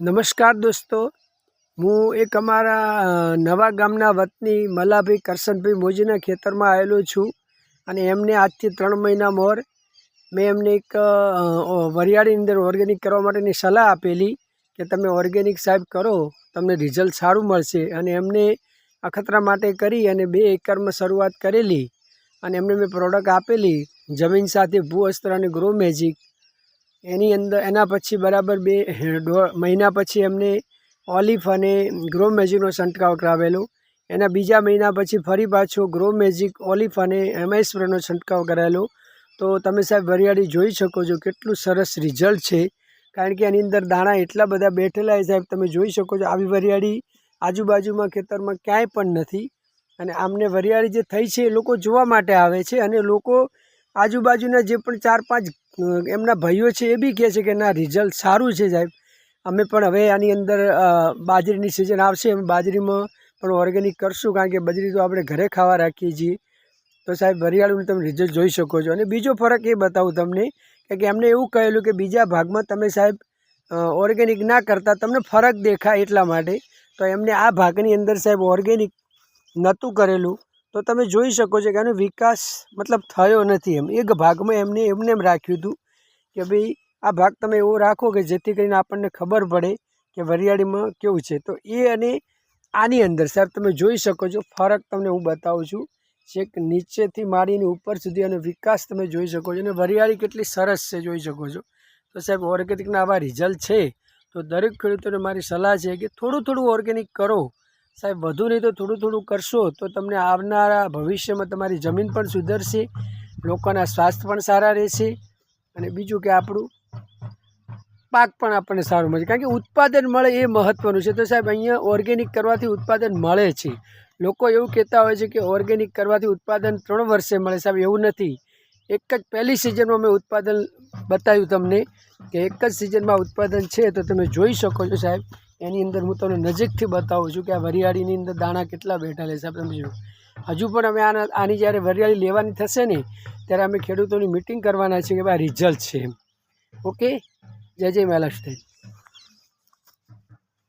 નમસ્કાર દોસ્તો. હું એક અમારા નવા ગામના વતની મલાભાઈ કરશનભાઈ મોજીના ખેતરમાં આવેલો છું અને એમને આજથી ત્રણ મહિના મોર મેં એમને એક વરિયાળીની અંદર ઓર્ગેનિક કરવા માટેની સલાહ આપેલી કે તમે ઓર્ગેનિક સાહેબ કરો, તમને રિઝલ્ટ સારું મળશે. અને એમને અખતરા માટે કરી અને બે એકરમાં શરૂઆત કરેલી અને એમને મેં પ્રોડક્ટ આપેલી, જમીન સાથે ભૂ અસ્ત્ર અને ગ્રો મેજિક એની અંદર, એના પછી બરાબર બે મહિના પછી એમને ઓલિફ અને ગ્રો મેજિકનો છંટકાવ કરાવેલો. એના બીજા મહિના પછી ફરી પાછો ગ્રો મેજિક, ઓલિફ અને એમઆઈ સ્પ્રેનો છંટકાવ કરાયેલો. તો તમે સાહેબ વરિયાળી જોઈ શકો છો કેટલું સરસ રિઝલ્ટ છે. કારણ કે એની અંદર દાણા એટલા બધા બેઠેલા છે સાહેબ, તમે જોઈ શકો છો આવી વરિયાળી આજુબાજુમાં ખેતરમાં ક્યાંય પણ નથી. અને આમને વરિયાળી જે થઈ છે એ લોકો જોવા માટે આવે છે અને લોકો આજુબાજુના જે પણ ચાર પાંચ એમના ભાઈઓ છે એ બી કહે છે કે ના રિઝલ્ટ સારું છે સાહેબ. અમે પણ હવે આની અંદર બાજરીની સિઝન આવશે, અમે બાજરીમાં પણ ઓર્ગેનિક કરશું, કારણ કે બાજરી તો આપણે ઘરે ખાવા રાખીએ છીએ. તો સાહેબ વરિયાળીનું તમે રિઝલ્ટ જોઈ શકો છો. અને બીજો ફરક એ બતાવું તમને કે એમને એવું કહેલું કે બીજા ભાગમાં તમે સાહેબ ઓર્ગેનિક ના કરતા તમને ફરક દેખાય એટલા માટે. તો એમને આ ભાગની અંદર સાહેબ ઓર્ગેનિક નહોતું કરેલું. તો તમે જોઈ શકો છો કે એનો વિકાસ મતલબ થયો નથી એમ. એક ભાગમાં એમને એમને એમ રાખ્યું હતું કે ભાઈ આ ભાગ તમે એવો રાખો કે જેથી કરીને આપણને ખબર પડે કે વરિયાળીમાં કેવું છે. તો એ અને આની અંદર સાહેબ તમે જોઈ શકો છો, ફરક તમને હું બતાવું છું. છેક નીચેથી મારીને ઉપર સુધી અને વિકાસ તમે જોઈ શકો છો અને વરિયાળી કેટલી સરસ છે જોઈ શકો છો. તો સાહેબ ઓર્ગેનિકના આવા રિઝલ્ટ છે. તો દરેક ખેડૂતોને મારી સલાહ છે કે થોડું થોડું ઓર્ગેનિક કરો. સાહેબ, વધુ નહીં તો થોડું થોડું કરશો તો તમને આવનારા ભવિષ્યમાં તમારી જમીન પણ સુધરશે, લોકોના સ્વાસ્થ્ય પણ સારા રહેશે અને બીજું કે આપણું પાક પણ આપણને સારું મળે કારણ કે ઉત્પાદન મળે એ મહત્ત્વનું છે. તો સાહેબ, અહીંયા ઓર્ગેનિક કરવાથી ઉત્પાદન મળે છે. લોકો એવું કહેતા હોય છે કે ઓર્ગેનિક કરવાથી ઉત્પાદન ત્રણ વર્ષે મળે. સાહેબ, એવું નથી. એક જ પહેલી સિઝનમાં મેં ઉત્પાદન બતાવ્યું તમને કે એક જ સિઝનમાં ઉત્પાદન છે તો તમે જોઈ શકો છો સાહેબ. એની અંદર હું તમને નજીકથી બતાવું છું કે આ વરિયાળીની અંદર દાણા કેટલા બેઠા છે. તમે જુઓ હજુ પણ અમે આના આની જ્યારે વરિયાળી લેવાની થશે ને, ત્યારે અમે ખેડૂતોની મિટિંગ કરવાના છીએ કે ભાઈ રિઝલ્ટ છે એમ. ઓકે જય જય મહારાષ્ટ્ર.